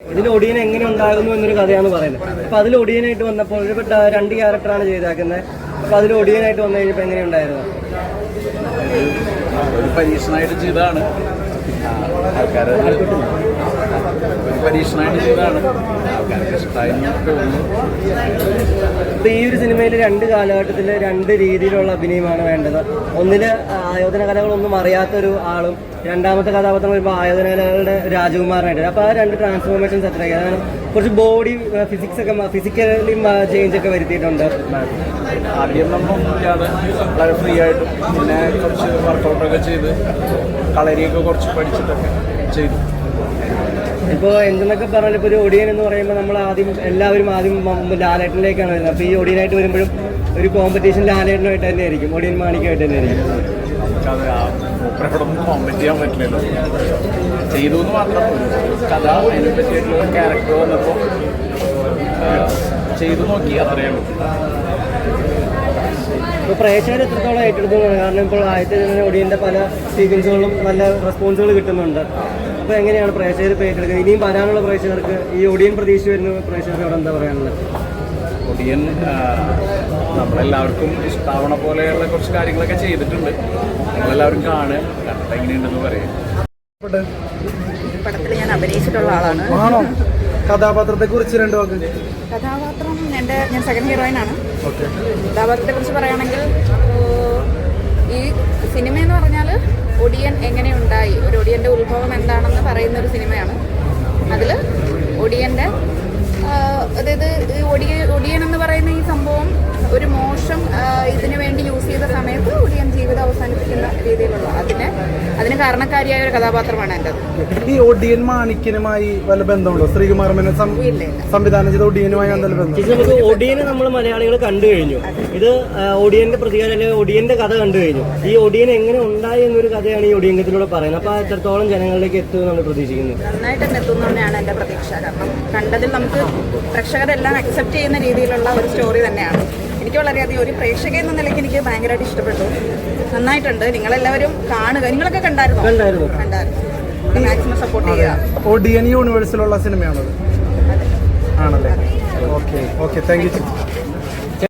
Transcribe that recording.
ഇതിൽ ഒടിയൻ എങ്ങനെ ഉണ്ടാകുന്നു എന്നൊരു കഥയാണ് പറയുന്നത്. അപ്പൊ അതിൽ ഒടിയനായിട്ട് വന്നപ്പോൾ ഒരു രണ്ട് ക്യാരക്ടറാണ് ചെയ്താക്കുന്നത്. അപ്പൊ അതിൽ ഒടിയനായിട്ട് വന്നു കഴിഞ്ഞപ്പോ എങ്ങനെ ഉണ്ടായിരുന്നു? ഒരു പരീക്ഷണമായിട്ട് ചെയ്തതാണ്. ആൾക്കാർ ഒരു പരീക്ഷണമായിട്ട് ചെയ്തതാണ്. ആൾക്കാർക്ക് ഇഷ്ടമായി തോന്നുന്നു. അപ്പൊ ഈ ഒരു സിനിമയിൽ രണ്ട് കാലഘട്ടത്തിൽ രണ്ട് രീതിയിലുള്ള അഭിനയമാണ് വേണ്ടത്. ഒന്നിൽ ആയോധന കലകളൊന്നും അറിയാത്തൊരു ആളും രണ്ടാമത്തെ കഥാപാത്രം വരുമ്പോൾ ആയോധനകളുടെ രാജകുമാരനായിട്ട് അപ്പൊ ആ രണ്ട് ട്രാൻസ്ഫോർമേഷൻസ് അത്രയൊക്കെ അതാണ് കുറച്ച് ബോഡി ഫിസിക്സ് ഒക്കെ ഫിസിക്കലി ചേഞ്ച് ഒക്കെ വരുത്തിയിട്ടുണ്ട്. ആദ്യം നമ്മൾ വളരെ ഫ്രീ ആയിട്ടും പിന്നെ കുറച്ച് വർക്കൗട്ടൊക്കെ ചെയ്ത് കളരിയൊക്കെ കുറച്ച് പഠിച്ചിട്ടൊക്കെ ചെയ്തു. ഇപ്പോൾ എന്തെന്നൊക്കെ പറഞ്ഞാൽ ഇപ്പോൾ ഒരു ഒടിയൻ എന്ന് പറയുമ്പോൾ നമ്മൾ ആദ്യം എല്ലാവരും ആദ്യം ലാലേട്ടനിലേക്കാണ് വരുന്നത്. അപ്പോൾ ഈ ഒടിയനായിട്ട് വരുമ്പോഴും ഒരു കോമ്പറ്റീഷൻ ലാലേട്ടനുമായിട്ട് തന്നെ ആയിരിക്കും ഒടിയൻ മാണിക്കുമായിട്ട് തന്നെ ആയിരിക്കും നമുക്കത് ആ മൂപ്പരോടൊന്നും കോമ്പറ്റ് ചെയ്യാൻ പറ്റില്ലല്ലോ. ചെയ്തു എന്ന് മാത്രം കഥ അതിനെ പറ്റിയിട്ടുള്ള ഒരു ക്യാരക്ടർ വന്നപ്പോൾ ചെയ്തു നോക്കി അത്രയേ ഉള്ളൂ. പ്രേക്ഷകർ എത്രത്തോളം ഏറ്റെടുത്തു കാരണം ഇപ്പോൾ ആദ്യത്തെ തന്നെ ഒടിയന്റെ പല സീക്വൻസുകളും നല്ല റെസ്പോൺസുകൾ കിട്ടുന്നുണ്ട്. അപ്പോൾ എങ്ങനെയാണ് പ്രേക്ഷകർ ഏറ്റെടുക്കുന്നത്? ഇനിയും വരാനുള്ള പ്രേക്ഷകർക്ക് ഈ ഒടിയൻ പ്രതീക്ഷ വരുന്ന പ്രേക്ഷകരോട് എന്താ പറയാനുള്ളത്? ഒടിയൻ നമ്മളെല്ലാവർക്കും ഇഷ്ടാവണ പോലെയുള്ള കുറച്ച് കാര്യങ്ങളൊക്കെ ചെയ്തിട്ടുണ്ട്. നിങ്ങളെല്ലാവരും കാണുക കണ്ടിട്ട് എങ്ങനെയുണ്ടെന്ന് പറയും. പടത്തിൽ ഞാൻ അഭിനയിച്ചിട്ടുള്ള ആളാണ്. കഥാപാത്രത്തെ കുറിച്ച് രണ്ടു വാക്ക്. കഥാപാത്രം എന്റെ ഞാൻ സെക്കൻഡ് ഹീറോയിൻ ആണ്. ഓക്കെ. കഥാപാത്രത്തെ കുറിച്ച് പറയുകയാണെങ്കിൽ ഈ സിനിമ എന്ന് പറഞ്ഞാൽ ഒടിയൻ എങ്ങനെ ഉണ്ടായി? ഒരു ഒടിയന്റെ ഉത്ഭവം എന്താണെന്ന് പറയുന്ന ഒരു സിനിമയാണ്. അതിൽ ഒടിയന്റെ പറയുന്ന ഈ സംഭവം ഒരു മോശം ഇതിനു വേണ്ടി യൂസ് ചെയ്ത സമയത്ത് ഒടിയൻ ജീവിതം അവസാനിപ്പിക്കുന്ന രീതിയിലുള്ള അതിന് അതിന് കാരണക്കാരിയായ ഒരു കഥാപാത്രമാണ് എന്റെത് ഈ ഒടിയൻ മാണിക്കനുമായി വല്ല ബന്ധമുണ്ടോ? ശ്രീകുമാർ മേനോൻ സംവിധാനം ചെയ്ത ഒടിയനുമായി നമുക്ക് ഒടിയനെ നമ്മൾ മലയാളികൾ കണ്ടു കഴിഞ്ഞു. ഇത് ഒടിയന്റെ പ്രതികാരം അല്ലെങ്കിൽ ഒടിയന്റെ കഥ കണ്ടു കഴിഞ്ഞു. ഈ ഒടിയൻ എങ്ങനെ ഉണ്ടായി എന്നൊരു കഥയാണ് ഈ ഒടിയങ്കത്തിലൂടെ പറയുന്നത്. അപ്പൊ എത്രത്തോളം ജനങ്ങളിലേക്ക് എത്തും നമ്മൾ പ്രതീക്ഷിക്കുന്നത്? നന്നായിട്ട് തന്നെ എത്തും തന്നെയാണ് എന്റെ പ്രതീക്ഷ. കാരണം കണ്ടതിൽ നമുക്ക് പ്രേക്ഷകരെല്ലാം അക്സെപ്റ്റ് ചെയ്യുന്ന രീതിയിലുള്ള ഒരു സ്റ്റോറി തന്നെയാണ്. എനിക്ക് വളരെയധികം ഒരു പ്രേക്ഷക എന്ന നിലയ്ക്ക് എനിക്ക് ഭയങ്കരമായിട്ട് ഇഷ്ടപ്പെട്ടു. നന്നായിട്ടുണ്ട്. നിങ്ങളെല്ലാവരും കാണുക. നിങ്ങളൊക്കെ കണ്ടായിരുന്നോ? കണ്ടായിരുന്നു. കണ്ടായിരുന്നു. മാക്സിമം സപ്പോർട്ട് ചെയ്യുക. യൂണിവേഴ്സിലുള്ള സിനിമയാണത്. ആണല്ലേ? Okay okay thank you